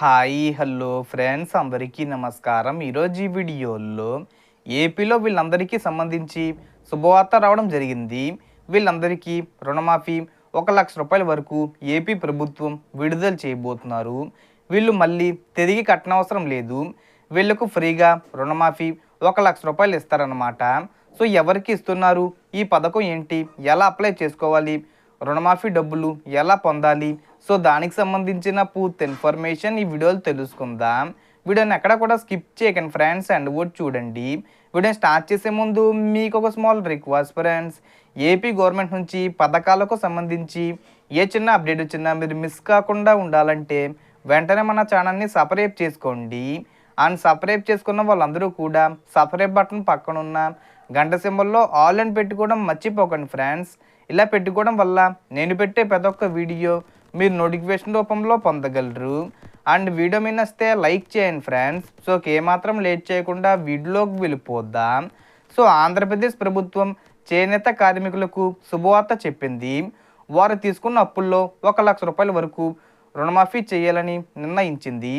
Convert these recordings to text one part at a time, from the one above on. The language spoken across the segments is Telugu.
హాయ్ హలో ఫ్రెండ్స్ అందరికీ నమస్కారం. ఈరోజు ఈ వీడియోలో ఏపీలో వీళ్ళందరికీ సంబంధించి శుభవార్త రావడం జరిగింది. వీళ్ళందరికీ రుణమాఫీ ఒక లక్ష రూపాయల వరకు ఏపీ ప్రభుత్వం విడుదల చేయబోతున్నారు. వీళ్ళు మళ్ళీ తిరిగి కట్టనవసరం లేదు. వీళ్ళకు ఫ్రీగా రుణమాఫీ ఒక లక్ష రూపాయలు ఇస్తారన్నమాట. సో ఎవరికి ఇస్తున్నారు? ఈ పథకం ఏంటి? ఎలా అప్లై చేసుకోవాలి? రుణమాఫీ డబ్బులు ఎలా పొందాలి? సో దానికి సంబంధించిన పూర్తి ఇన్ఫర్మేషన్ ఈ వీడియోలో తెలుసుకుందాం. వీడియోని ఎక్కడ కూడా స్కిప్ చేయకండి ఫ్రెండ్స్ అండ్ కూడా చూడండి. వీడియోని స్టార్ట్ చేసే ముందు మీకు ఒక small request friends. AP government నుంచి పథకాలకు సంబంధించి ఏ చిన్న అప్డేట్ వచ్చినా మీరు మిస్ కాకుండా ఉండాలంటే వెంటనే మన ఛానల్ని సబ్స్క్రైబ్ చేసుకోండి. అండ్ సబ్స్క్రైబ్ చేసుకున్న వాళ్ళందరూ కూడా సబ్స్క్రైబ్ బటన్ పక్కనున్న గంట సింబల్లో ఆల్ అని పెట్టుకోవడం మర్చిపోకండి ఫ్రెండ్స్. ఇలా పెట్టుకోవడం వల్ల నేను పెట్టే ప్రతి ఒక్క వీడియో మీరు నోటిఫికేషన్ రూపంలో పొందగలరు. అండ్ వీడియో మీద వస్తే లైక్ చేయండి ఫ్రెండ్స్. సో ఏమాత్రం లేట్ చేయకుండా వీడియోలోకి వెళ్ళిపోద్దాం సో ఆంధ్రప్రదేశ్ ప్రభుత్వం చేనేత కార్మికులకు శుభవార్త చెప్పింది. వారు తీసుకున్న అప్పుల్లో ఒక లక్ష రూపాయల వరకు రుణమాఫీ చేయాలని నిర్ణయించింది.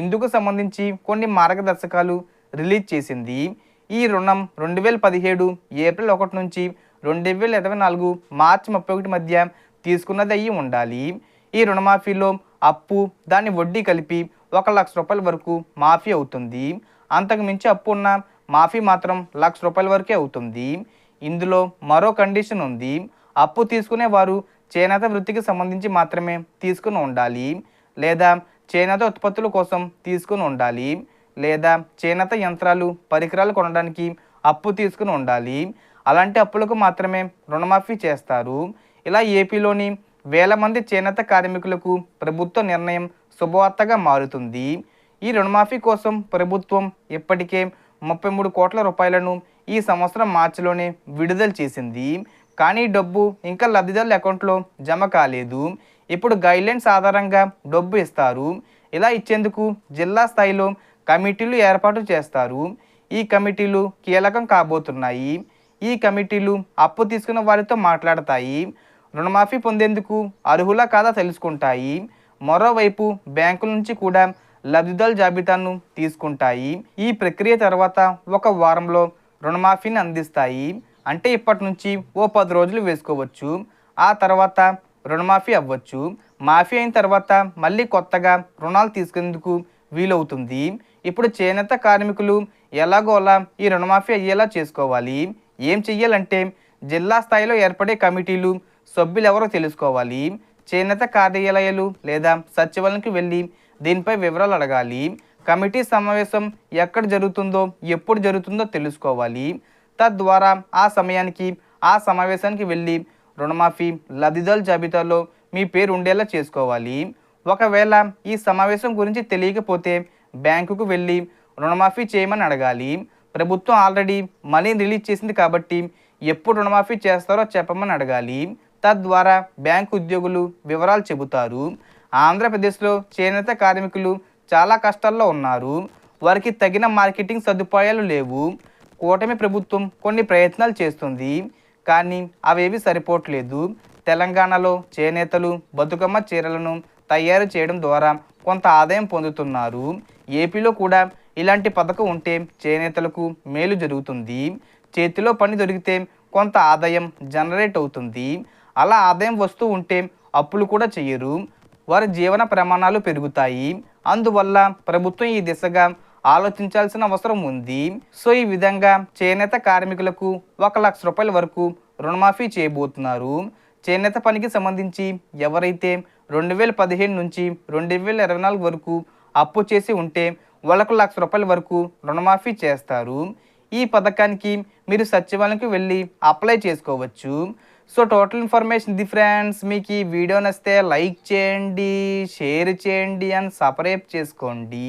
ఇందుకు సంబంధించి కొన్ని మార్గదర్శకాలు రిలీజ్ చేసింది. ఈ రుణం రెండు వేల పదిహేడు ఏప్రిల్ ఒకటి నుంచి రెండు వేల ఇరవై నాలుగు మార్చి ముప్పై ఒకటి మధ్య తీసుకున్నది అయ్యి ఉండాలి. ఈ రుణమాఫీలో అప్పు దాని వడ్డీ కలిపి ఒక లక్ష రూపాయల వరకు మాఫీ అవుతుంది. అంతకు మించి అప్పు ఉన్న మాఫీ మాత్రం లక్ష రూపాయల వరకే అవుతుంది. ఇందులో మరో కండిషన్ ఉంది. అప్పు తీసుకునే వారు చేనేత వృత్తికి సంబంధించి మాత్రమే తీసుకుని ఉండాలి. లేదా చేనేత ఉత్పత్తుల కోసం తీసుకుని ఉండాలి. లేదా చేనేత యంత్రాలు పరికరాలు కొనడానికి అప్పు తీసుకుని ఉండాలి. అలాంటి అప్పులకు మాత్రమే రుణమాఫీ చేస్తారు. ఇలా ఏపీలోని వేల మంది చేనేత కార్మికులకు ప్రభుత్వ నిర్ణయం శుభవార్తగా మారుతుంది. ఈ రుణమాఫీ కోసం ప్రభుత్వం ఇప్పటికే ముప్పై మూడు కోట్ల రూపాయలను ఈ సంవత్సరం మార్చిలోనే విడుదల చేసింది. కానీ డబ్బు ఇంకా లబ్ధిదారుల అకౌంట్లో జమ కాలేదు. ఇప్పుడు గైడ్లైన్స్ ఆధారంగా డబ్బు ఇస్తారు. ఇలా ఇచ్చేందుకు జిల్లా స్థాయిలో కమిటీలు ఏర్పాటు చేస్తారు? ఈ కమిటీలు కీలకం కాబోతున్నాయి. ఈ కమిటీలు అప్పు తీసుకున్న వారితో మాట్లాడతాయి. రుణమాఫీ పొందేందుకు అర్హులా కాదా తెలుసుకుంటాయి. మరోవైపు బ్యాంకుల నుంచి కూడా లబ్ధిదారుల జాబితాను తీసుకుంటాయి. ఈ ప్రక్రియ తర్వాత ఒక వారంలో రుణమాఫీని అందిస్తాయి. అంటే ఇప్పటి నుంచి ఓ పది రోజులు వేసుకోవచ్చు. ఆ తర్వాత రుణమాఫీ అవ్వచ్చు. మాఫీ అయిన తర్వాత మళ్ళీ కొత్తగా రుణాలు తీసుకునేందుకు వీలవుతుంది. ఇప్పుడు చేనేత కార్మికులు ఎలాగోలా ఈ రుణమాఫీ అయ్యేలా చేసుకోవాలి. ఏం చెయ్యాలంటే జిల్లా స్థాయిలో ఏర్పడే కమిటీలు సభ్యులు ఎవరో తెలుసుకోవాలి. చేనేత కార్యాలయాలు లేదా సచివాలయానికి వెళ్ళి దీనిపై వివరాలు అడగాలి. కమిటీ సమావేశం ఎక్కడ జరుగుతుందో ఎప్పుడు జరుగుతుందో తెలుసుకోవాలి. తద్వారా ఆ సమయానికి ఆ సమావేశానికి వెళ్ళి రుణమాఫీ లబ్ధిదారుల జాబితాలో మీ పేరు ఉండేలా చేసుకోవాలి. ఒకవేళ ఈ సమావేశం గురించి తెలియకపోతే బ్యాంకుకు వెళ్ళి రుణమాఫీ చేయమని అడగాలి. ప్రభుత్వం ఆల్రెడీ మనీ రిలీజ్ చేసింది కాబట్టి ఎప్పుడు రుణమాఫీ చేస్తారో చెప్పమని అడగాలి. తద్వారా బ్యాంకు ఉద్యోగులు వివరాలు చెబుతారు. ఆంధ్రప్రదేశ్లో చేనేత కార్మికులు చాలా కష్టాల్లో ఉన్నారు. వారికి తగిన మార్కెటింగ్ సదుపాయాలు లేవు. కూటమి ప్రభుత్వం కొన్ని ప్రయత్నాలు చేస్తుంది. కానీ అవేవి సరిపోవట్లేదు తెలంగాణలో చేనేతలు బతుకమ్మ చీరలను తయారు చేయడం ద్వారా కొంత ఆదాయం పొందుతున్నారు. ఏపీలో కూడా ఇలాంటి పథకం ఉంటే చేనేతలకు మేలు జరుగుతుంది. చేతిలో పని దొరికితే కొంత ఆదాయం జనరేట్ అవుతుంది. అలా ఆదాయం వస్తూ ఉంటే అప్పులు కూడా చేయరు వారి జీవన ప్రమాణాలు పెరుగుతాయి. అందువల్ల ప్రభుత్వం ఈ దిశగా ఆలోచించాల్సిన అవసరం ఉంది. సో ఈ విధంగా చేనేత కార్మికులకు ఒక లక్ష రూపాయల వరకు రుణమాఫీ చేయబోతున్నారు. చేనేత పనికి సంబంధించి ఎవరైతే రెండు వేల పదిహేను నుంచి రెండు వేల ఇరవై నాలుగు వరకు అప్పు చేసి ఉంటే వాళ్ళకు లక్ష రూపాయల వరకు రుణమాఫీ చేస్తారు. ఈ పథకానికి మీరు సచివాలయంకి వెళ్ళి అప్లై చేసుకోవచ్చు. సో టోటల్ ఇన్ఫర్మేషన్ ఇది ఫ్రెండ్స్. మీకు ఈ వీడియో నచ్చితే లైక్ చేయండి షేర్ చేయండి అండ్ సపరేట్ చేసుకోండి.